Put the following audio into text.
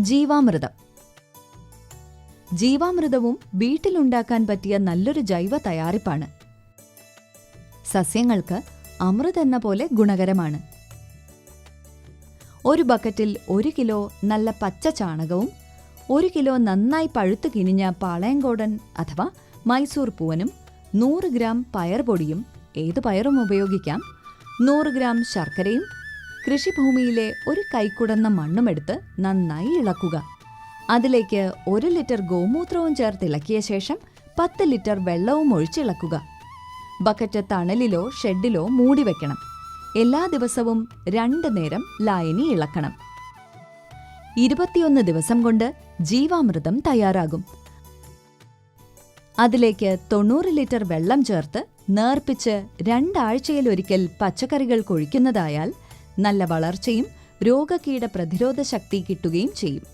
ജീവാമൃതം. ജീവാമൃതവും വീട്ടിലുണ്ടാക്കാൻ പറ്റിയ നല്ലൊരു ജൈവ തയ്യാറിപ്പാണ്. സസ്യങ്ങൾക്ക് അമൃത് എന്ന പോലെ ഗുണകരമാണ്. ഒരു ബക്കറ്റിൽ ഒരു കിലോ നല്ല പച്ച ചാണകവും ഒരു കിലോ നന്നായി പഴുത്തു കിനിഞ്ഞ പാളയങ്കോടൻ അഥവാ മൈസൂർ പൂവനും നൂറ് ഗ്രാം പയർ പൊടിയും ഏതു പയറും ഉപയോഗിക്കാം നൂറ് ഗ്രാം ശർക്കരയും കൃഷിഭൂമിയിലെ ഒരു കൈക്കുടന്ന മണ്ണുമെടുത്ത് നന്നായി ഇളക്കുക. അതിലേക്ക് ഒരു ലിറ്റർ ഗോമൂത്രവും ചേർത്ത് ഇളക്കിയ ശേഷം പത്ത് ലിറ്റർ വെള്ളവും ഒഴിച്ചിളക്കുക ബക്കറ്റ് തണലിലോ ഷെഡിലോ മൂടി വെക്കണം. എല്ലാ ദിവസവും രണ്ടു നേരം ലായനി ഇളക്കണം. ഇരുപത്തിയൊന്ന് ദിവസം കൊണ്ട് ജീവാമൃതം തയ്യാറാകും. അതിലേക്ക് തൊണ്ണൂറ് ലിറ്റർ വെള്ളം ചേർത്ത് നേർപ്പിച്ച് രണ്ടാഴ്ചയിലൊരിക്കൽ പച്ചക്കറികൾ കൊഴിക്കുന്നതായാൽ നല്ല വളർച്ചയും രോഗകീട പ്രതിരോധ ശക്തി കിട്ടുകയും ചെയ്യും.